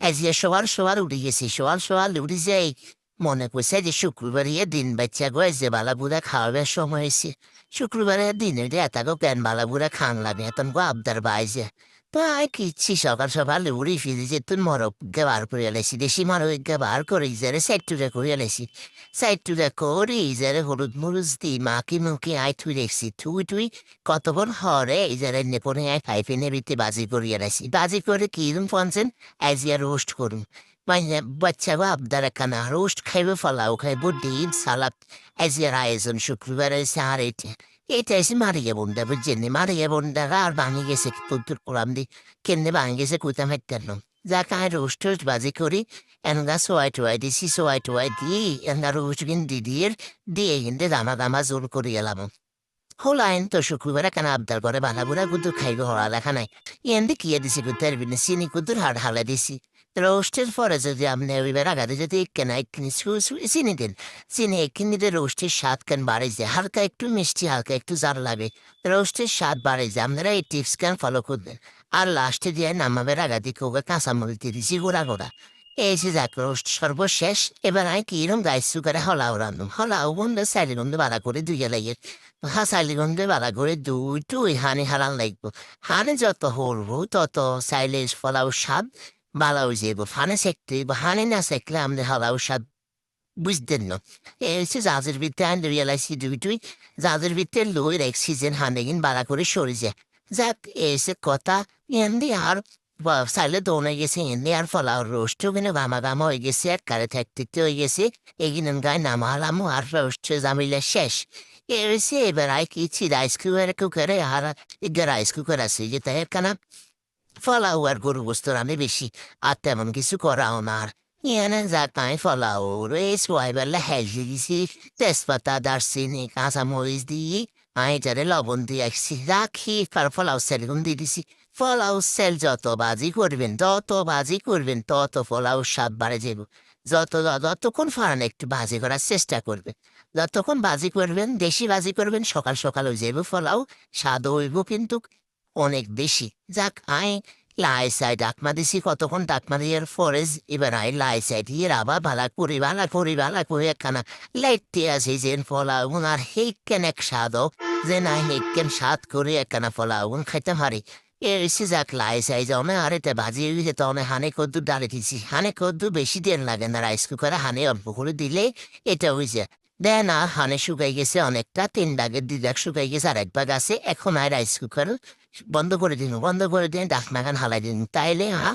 আজকে সবার সবার উঠে গেছি সবার সবার উঠে যাই মনে করছে যে শুক্রবার দিন বাচ্চা গো যে বালাবুড়া খাওয়াবার সময় হয়েছে শুক্রবারের দিনে রে তাকে প্যান বালাবুড়া খান লাগে তখন গো আবদার আয় কিচ্ছি, সকাল সকাল উড়ি ফিরে যে তুই মরব বার করে এলাইছি দেশি মরব বার করে ইজারে, সাইড টুরে করে এলাইছি সাইড টুরে করে ইজারে, হলুদ মরুচ দি মাকি মুখে আয় তুই দেখছি তুই তুই কতক্ষণ হরে ইজারে নেপনে আয় ফাইফে নেবিতে বাজি করে এলাইছি বাজি করে কিরম পঞ্চেন? আজিয়া রোস্ট করুন মানে বাচ্চা বা আবদার খানা রোস্ট খাইবে, ফলাও খাইব, ডিম, সালাদ। আজিয়ার আয়োজন শুক্রবারে সার এটা মারিয়ে বোনটা বুঝছেন মারিয়ে বোনটা আর ভাঙে গেছে পুতুর কোলাম দি কেমনে ভাঙে গেছে কুতাম হেঁটানো যাকে আমি রোস্ট টোস্ট বাজি করি এনগা সোয়াই টোয়াই দিছি সোয়াই টোয়াই দিয়ে এনগা রোস্ট কিন দি দিয়ে দিয়ে কিন্তু দামা দামা জোর করে গেলাম হল আইন তো শুক্রবারে কেন আবদার করে বালা বুড়া কুদুর খাইবে লেখা নাই এনদি কিয়ে দিছি কুতার বিনে চিনি কুদুর হাড় হালা দিছি রোস্টের পরে যদি আপনি ওইবার আগাতে যদি কেনা একখানি চিনি দিন চিনি একখানি দিয়ে রোস্টের স্বাদ কেন বাড়ে যায় হালকা একটু মিষ্টি হালকা একটু জার লাগে রোস্টের স্বাদ বাড়ে যায় আপনারা এই টিপস কেন ফলো করবেন আর লাস্টে দিয়ে নামাবের আগাতে কোকে কাঁচামরিচ দিয়ে দিছি গোড়া গোড়া এই যে যাক রোস্ট সর্বশেষ এবার আমি কিরম গাইস সুগারে হলাও রান্ধুম হলাও বন্ধু চাইলি বন্ধু বাড়া করে দুইয়া লাগে হা চাইলি বন্ধু বাড়া করে দুই দুই হানি হারান লাগবো হানে যত হরবো তত চাইলে ফলাও স্বাদ সেকতে বা হানে না সেকলে আমাদের হালাও স্বাদ বুঝতেন এসে জাজের ভিতরে আনলে রিয়ালাইসি দুই তুই জাজের ভিতরে লই রেখছি যে হানে গিন বাড়া করে সরে যায় যাক এসে কথা এমনি আর চাইলে দৌড়ে গেছে এমনি আর ফলাও রোস্ট ওখানে গামা গামা হয়ে গেছে এক কারে থাকতে হয়ে গেছে এগিন গায়ে নামা হালামো আর রোস্ট জামিলে শেষ এসে এবার আই কিছি রাইস কুকারে কুকারে আর রাইস কুকার আছে যে তাই কানা ফলাও আর গরু বস্তু আমি বেশি আর তেমন কিছু করাও না আর ইয়ানে যাকাই ফলাও রে সোয়াইবেলা হেলদি দিছি তেজপাতা দারচিনি কাঁচা মরিচ দিয়ে আইটারে লবণ দিয়ে আসছি রাখি আর ফলাও সেলগুন দিয়ে দিছি ফলাও সেল যত বাজি করবেন যত বাজি করবেন তত ফলাও স্বাদ বাড়ে যাব যত যতক্ষণ ফারান একটু বাজি করার চেষ্টা করবে যতক্ষণ বাজি করবেন দেশি বাজি করবেন সকাল সকাল হয়ে যাবে ফলাও স্বাদ হইব কিন্তু অনেক বেশি। যাক আই লাই সাইড ডাকমা দিছি কতক্ষণ ডাকমা দিয়ে ফরেজ? এবার আই লাই সাইড ইয়ে আবার ভালা করি ভালা করি ভালা করে একখানা লাইটতে আছে যে ফলা আর হেকেন এক স্বাদ যে নাই হেকেন স্বাদ করে একখানা ফলা খাইতে পারি। এসে যাক লাই সাই যাওনে আর এটা ভাজিয়ে দিয়েছে তখন হানে কদ্দু ডালে দিছি। হানে কদ্দু বেশি দেন লাগে না, রাইস কুকারে হানে অল্প করে দিলে এটা হয়েছে দেন আর হানে শুকাই গেছে অনেকটা, তিন দাগের দুই দাগ শুকাই গেছে আর এক ভাগ আছে। এখন আর রাইস কুকার বন্ধ করে দিন, বন্ধ করে দিন মাখান হালাই দিন। তাইলে হা